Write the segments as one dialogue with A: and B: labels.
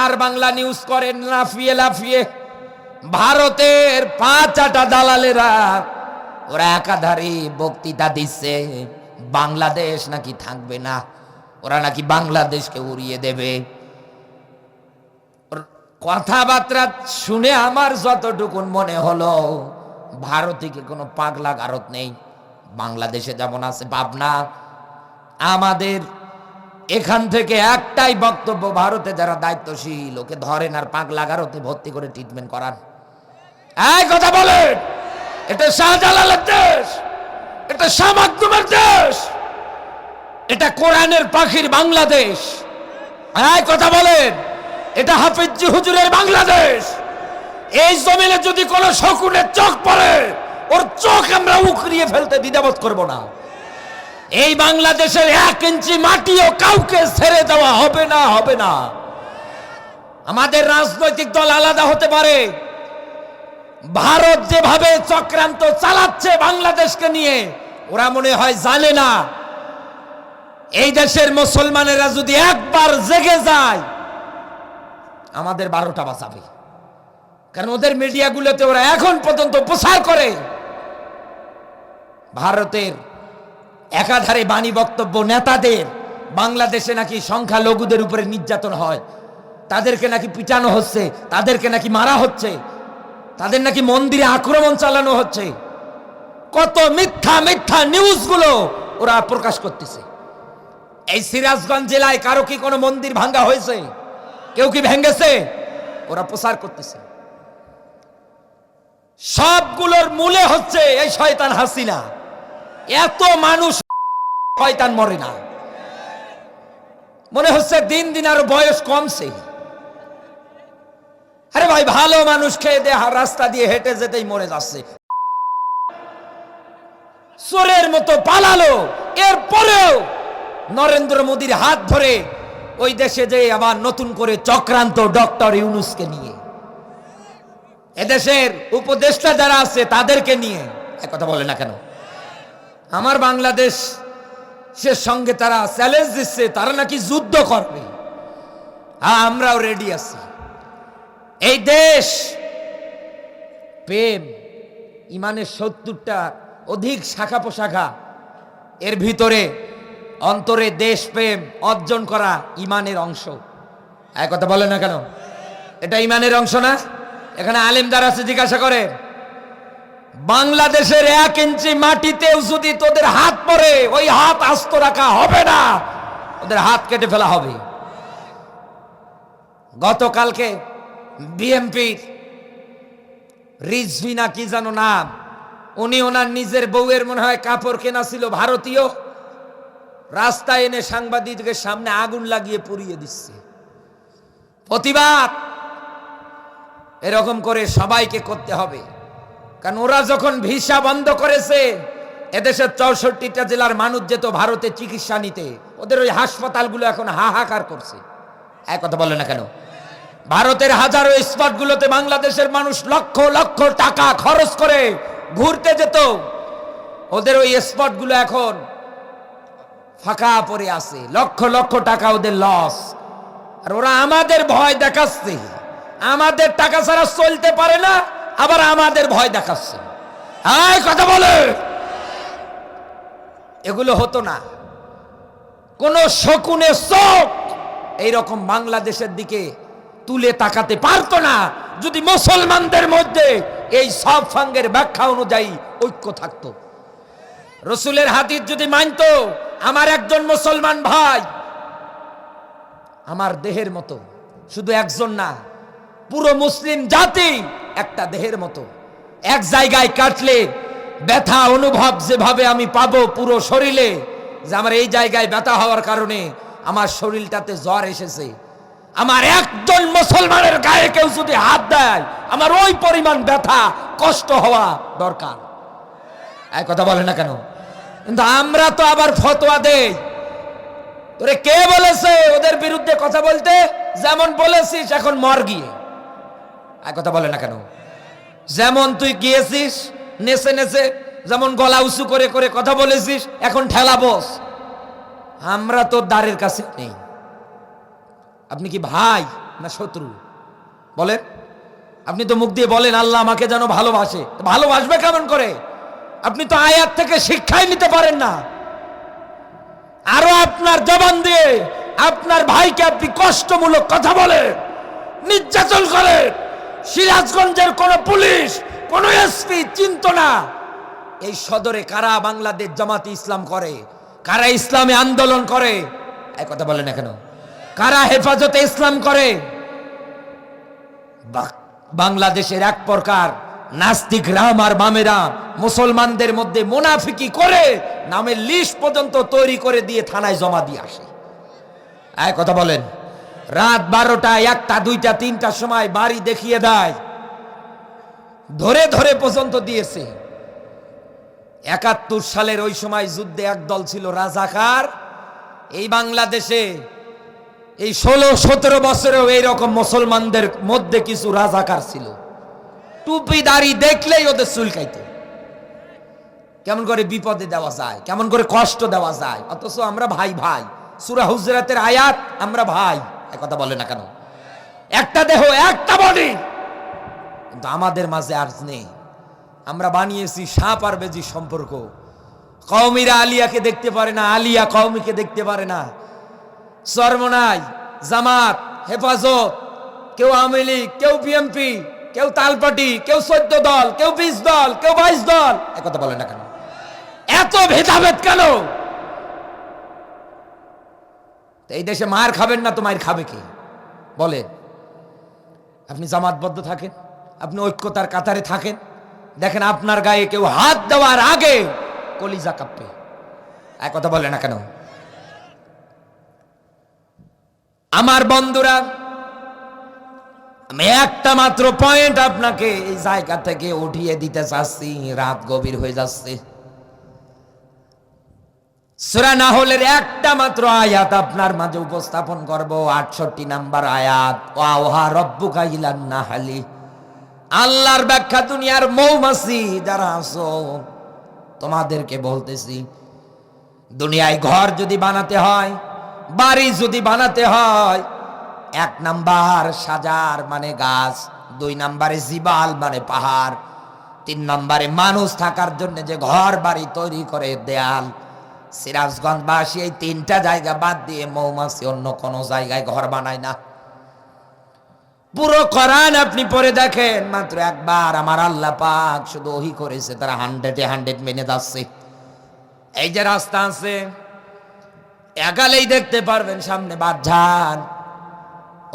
A: আর Bangla news করেন লাফিয়ে লাফিয়ে, ভারতের পাঁচ আটা দালালেরা, ওরা একাধারে বক্তৃতা দিচ্ছে, বাংলাদেশ নাকি থাকবে না, ওরা নাকি বাংলাদেশকে উড়িয়ে দেবে। কথাবার্তা শুনে আমার যতটুকুন মনে হলো ভারতীকে কোনো পাগলা গারত নেই? বাংলাদেশে যেমন আছে, ভাবনা, আমাদের এখান থেকে একটাই বক্তব্য, ভারতে যারা দায়িত্বশীল, ওকে ধরেন আর পাগলা গারতে ভর্তি করে ট্রিটমেন্ট করান। এই কথা বলেন! এটা শাহজালালের দেশ! এটা শাহ মাকদুমের দেশ! এটা কোরআনের পাখির বাংলাদেশ! এই কথা বলেন! এটা হাফিজি হুজুরের বাংলাদেশ! এই জমিনে যদি কোনো শকুনের চোখ পড়ে, ওর চোখ আমরা উকরিয়ে ফেলতে দ্বিধাবোধ করব না। এই বাংলাদেশের এক ইঞ্চি মাটিও কাউকে ছেড়ে দেওয়া হবে না হবে না। আমাদের রাজনৈতিক দল আলাদা হতে পারে। ভারত যেভাবে চক্রান্ত চালাচ্ছে বাংলাদেশকে নিয়ে, ওরা মনে হয় জানে না। এই দেশের মুসলমানেরা যদি একবার জেগে যায়, আমাদের বারোটা বাঁচাবে কারণ ওদের মিডিয়াগুলোতে ওরা এখন পর্যন্ত প্রচার করে। ভারতের একাধারে বাণী বক্তব্য নেতাদের, বাংলাদেশে নাকি সংখ্যালঘুদের উপরে নির্যাতন হয়। তাদেরকে নাকি পিটানো হচ্ছে, তাদেরকে নাকি মারা হচ্ছে, তাদের নাকি মন্দিরে আক্রমণ চালানো হচ্ছে। কত মিথ্যা মিথ্যা নিউজগুলো ওরা প্রকাশ করতেছে। এই সিরাজগঞ্জ জেলায় কারও কি কোনো মন্দির ভাঙ্গা হয়েছে? কেউ কি ভেঙ্গেছে ওরা প্রচার করতেছে। সবগুলোর মূলে হচ্ছে এই শয়তান হাসিনা। এত মানুষ শয়তান মরে না। মনে হচ্ছে দিন দিন আরও বয়স কমছে। আরে ভাই, ভালো মানুষ খেয়ে দে রাস্তা দিয়ে হেঁটে যেতেই মরে যাচ্ছে। চোরের মতো পালালো। এরপরেও নরেন্দ্র মোদীর হাত ধরে ওই দেশে যে আবার নতুন করে চক্রান্ত ডক্টর ইউনুসকে নিয়ে। এদেশের উপদেষ্টা যারা আছে তাদেরকে নিয়ে। কথা বলে না কেন? আমার বাংলাদেশ সে সঙ্গে তারা চ্যালেঞ্জ দিচ্ছে, তারা নাকি যুদ্ধ করবে। হ্যাঁ আমরাও রেডি আছি। এই দেশ প্রেম, ইমানের সত্তরটা অধিক শাখা পোশাখা এর ভিতরে অন্তরে দেশ প্রেম অর্জন করা ইমানের অংশ। এক কথা বলে না কেন? এটা ইমানের অংশ না? এখানে আলেমদার আছে, জিজ্ঞাসা করে বাংলাদেশের এক ইঞ্চি মাটিতেও যদি তোদের হাত পড়ে, ওই হাত আস্ত রাখা হবে না। ওদের হাত কেটে ফেলা হবে। গতকালকে বিএমপির রিজভিনা কি জানো নাম, উনি ওনার নিজের বউয়ের মনে হয় কাপড় কেনা ছিল ভারতীয়, রাস্তায় এনে সাংবাদিকদের সামনে আগুন লাগিয়ে পুড়িয়ে দিচ্ছে। প্রতিবাদ! এরকম করে সবাইকে করতে হবে। কারণ ওরা যখন ভিসা বন্ধ করেছে, এদেশের চৌষট্টিটা জেলার মানুষ যেত ভারতে চিকিৎসা নিতে, ওদের ওই হাসপাতালগুলো এখন হাহাকার করছে। এক কথা বলে না কেন? ভারতের হাজারো স্পটগুলোতে বাংলাদেশের মানুষ লক্ষ লক্ষ টাকা খরচ করে ঘুরতে যেত। ওদের ওই স্পটগুলো এখন ফাঁকা পড়ে আছে। লক্ষ লক্ষ টাকা ওদের লস আর ওরা আমাদের ভয় দেখাচ্ছে। আমাদের টাকা ছাড়া চলতে পারে না। আবার আমাদের ভয় দেখাচ্ছে। এই কথা বলে। এগুলো হতো না। কোন শকুনে চোখ এইরকম বাংলাদেশের দিকে তুলে তাকাতে পারতো না। যদি মুসলমানদের মধ্যে এই সব ফাঙ্গের ব্যাখ্যা অনুযায়ী ঐক্য থাকতো। রসুলের হাদিস যদি মানতো, আমার একজন মুসলমান ভাই, আমার দেহের মতো, শুধু একজন না, পুরো মুসলিম জাতি একটা দেহের মতো। এক জায়গায় কাটলে ব্যথা অনুভব যেভাবে আমি পাবো পুরো শরীরে, যে আমার এই জায়গায় ব্যথা হওয়ার কারণে আমার শরীরটাতে জ্বর এসেছে। আমার একজন মুসলমানের গায়ে কেউ যদি হাত দেয়, আমার ওই পরিমাণ ব্যথা, কষ্ট হওয়া দরকার। এক কথা বলে না কেন? কিন্তু আমরা তো আবার ফতোয়া দেই। তোরে কে বলেছে ওদের বিরুদ্ধে কথা বলতে? যেমন বলেছিস, এখন মর গিয়ে। কথা বলে না কেন? যেমন তুই গিয়েছিস, নেচে নেচে, যেমন গলা উঁচু করে করে কথা বলেছিস, এখন ঠেলা বস। আমরা তো দ্বারের কাছে নেই। আপনি কি ভাই না শত্রু? বলেন। আপনি তো মুখ দিয়ে বলেন, আল্লাহ আমাকে যেন ভালোবাসে। ভালোবাসবে কেমন করে? আপনি তো আয়াত থেকে শিক্ষাই নিতে পারেন না। আরও আপনার জবান দিয়ে আপনার ভাইকে আপনি কষ্টমূলক কথা বলেন, নির্যাতন করে সিরাজগঞ্জের কোন পুলিশ, কোন এসপি চিন্ত না। এই সদরে কারা বাংলাদেশ জামাতি ইসলাম করে? কারা ইসলামে আন্দোলন করে? এই কথা বলেন না কেন? কারা হেফাজতে ইসলাম করে? বাংলাদেশের এক প্রকার নাস্তিক রাম আর বামেরা মুসলমানদের মধ্যে মুনাফিকি করে নামের লিস্ট পর্যন্ত তৈরি করে দিয়ে থানায় জমা দিয়ে আসে। এক কথা বলেন। রাত বারোটা, একটা, দুইটা তিনটার সময় বাড়ি দেখিয়ে দেয়। ধরে ধরে পর্যন্ত দিয়েছে। একাত্তর সালের ওই সময় যুদ্ধে এক দল ছিল রাজাকার। এই বাংলাদেশে এই ষোলো, সতেরো বছরেও এইরকম মুসলমানদের মধ্যে কিছু রাজাকার ছিল। টুপি, দাড়ি দেখলেই ওদের চুলকাইতো কেমন করে বিপদে দেওয়া যায়, কেমন করে কষ্ট দেওয়া যায়, অথচ আমরা ভাই ভাই। সুরা হুজরাতের আয়াত, আমরা ভাই। কথা বলে না কেন? একটা দেহ, একটা বডি কিন্তু আমাদের মাঝে আর নেই। আমরা বানিয়েছি সাপ আর বেজি সম্পর্ক। কৌমিরা আলিয়াকে দেখতে পারে না, আলিয়া কৌমিকে দেখতে পারে না। চরমনাই জামাত, হেফাজত, কেউ আওয়ামী লীগ, কেউ বিএমপি কেউ তালপাটি, কেউ চোদ্দ দল, কেউ বিশ দল, কেউ বাইশ দল। একথা বলে না কেন? এত ভেদাভেদ কেন? তো এই দেশে মার খাবেন না তো মায়ের খাবে কে? বলে, আপনি জামাতবদ্ধ থাকেন, আপনি ঐক্যতার কাতারে থাকেন, দেখেন আপনার গায়ে কেউ হাত দেওয়ার আগে কলিজা কাঁপবে এক কথা বলে না কেন? আমার বন্ধুরা, আমি একটা মাত্র পয়েন্ট আপনাকে এই জায়গা থেকে উঠিয়ে দিতে চাচ্ছি, রাত গভীর হয়ে যাচ্ছে। সুরা নাহলের একটা মাত্র আয়াত আপনার মাঝে উপস্থাপন করব, আটষট্টি নাম্বার আয়াত। ওয়া রব্বুকা ইলান নাহালি। আল্লাহর ব্যাখ্যা দুনিয়ার মৌমাছি, যারা আছো, তোমাদেরকে বলতেছি, দুনিয়ায় ঘর যদি বানাতে হয়, বাড়ি যদি বানাতে হয়, এক নাম্বার সাজার মানে গাছ, দুই নাম্বারে জিবাল মানে পাহাড়, তিন নাম্বারে মানুষ থাকার জন্য যে ঘর বাড়ি তৈরি করে দেয়াল সিরাজগঞ্জবাসী এই তিনটা জায়গা বাদ দিয়ে মৌমাছি অন্য কোনো জায়গায় ঘর বানায় না। পুরো কোরআন আপনি পড়ে দেখেন, মাত্র একবার আমার আল্লাহ পাক শুধু ওহি করেছে, তারা হান্ড্রেডে হান্ড্রেড মেনে যাচ্ছে। এই যে রাস্তা আছে, একালেই দেখতে পারবেন সামনে বাদঝান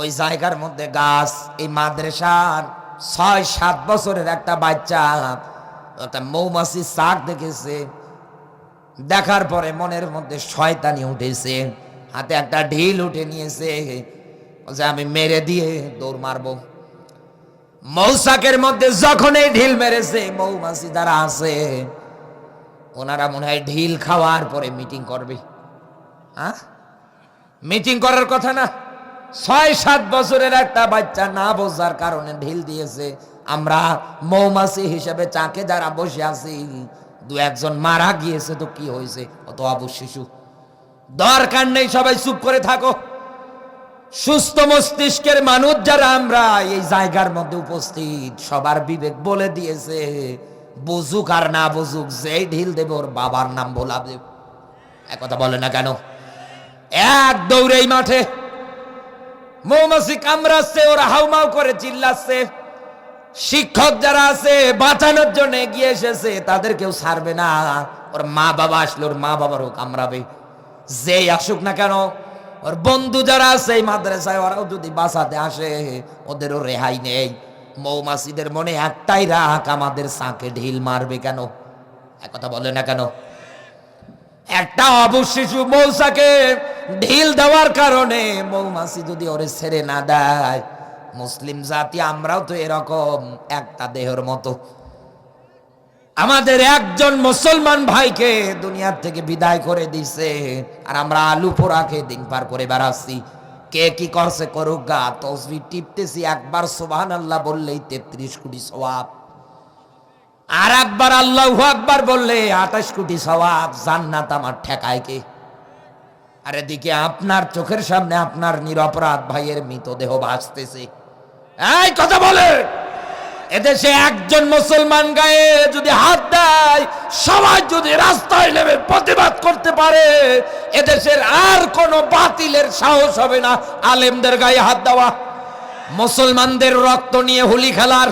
A: ওই জায়গার মধ্যে গাছ, এই মাদ্রাসার ছয় সাত বছরের একটা বাচ্চা মৌমাছি শাক দেখেছে। দেখার পরে মনের মধ্যে শয়তানি উঠেছে, হাতে একটা ঢিল উঠে নিয়েছে, বলছে, আমি মেরে দিয়ে দৌড় মারবো। মৌসাকের মধ্যে যখন এই ঢিল মেরেছে, মৌমাছি যারা আছে, ওনারা মনে হয় ঢিল খাওয়ার পরে মিটিং করবে। হ্যাঁ মিটিং করার কথা না, ছয় সাত বছরের একটা বাচ্চা না বোঝার কারণে ঢিল দিয়েছে। আমরা মৌমাছি হিসেবে চাকে যারা বসে আছি দু একজন মারা গিয়েছে তো কি হয়েছে? অত আবু শিশু। দরকার নেই, সবাই চুপ করে থাকো। সুস্থ মস্তিষ্কের মানুষ যারা আমরা, এই জায়গার মধ্যে উপস্থিত, সবার বিবেক বলে দিয়েছে, বুঝুক আর না বুঝুক, যেই ঢিল দেবে ওর বাবার নাম ভোলা দেব। কথা বলে না কেন? এক দৌড়েই মাঠে। মৌমাছি কামড়াচ্ছে, ওরা হাউমাউ করে চিল্লাচ্ছে। শিক্ষক যারা আছে, বাঁচানোর জন্য এগিয়ে এসেছে, তাদের কেউ ছাড়বে না। ওর মা বাবা আসলে ওর মা বাবারও কামড়াবে। যেই আসুক না কেন, ওর বন্ধু যারা আছে এই মাদ্রাসায়, ওরাও যদি বাঁচাতে আসে, ওদেরও রেহাই নেই। মৌমাছিদের মনে একটাই রাখ আমাদের সাঁকে ঢিল মারবে কেন? এক কথা বলে না কেন? একটা অবশিশু মৌসাকে ঢিল দেওয়ার কারণে মৌমাছি যদি ওরে ছেড়ে না দেয় মুসলিম জাতি, আমরাও তো এরকম একটা দেহের মতো। আমাদের একজন মুসলমান ভাইকে দুনিয়ার থেকে বিদায় করে দিছে, আর আমরা আলু পোড়াকে দিন পার করে বেড়াচ্ছি। কে কি করছে করুক গা, তসবি টিপতেছি একবার সোবাহান আল্লাহ বললেই তেত্রিশ কোটি সওয়াব। আর একবার আল্লাহ আকবার বললে আঠাশ কোটি সওয়াব, জান্নাত আমার ঠেকায় কে? আর এদিকে আপনার চোখের সামনে আপনার নিরপরাধ ভাইয়ের মৃতদেহ ভাসতেছে। এই, কথা বলে এদেশে একজন মুসলমান গায়ে যদি হাত দেয়, সবাই যদি রাস্তায় নেমে প্রতিবাদ করতে পারে, এদেশের আর কোন বাতিলের সাহস হবে না। আলেমদের গায়ে হাত দেওয়া। মুসলমানদের রক্ত নিয়ে হোলি খেলার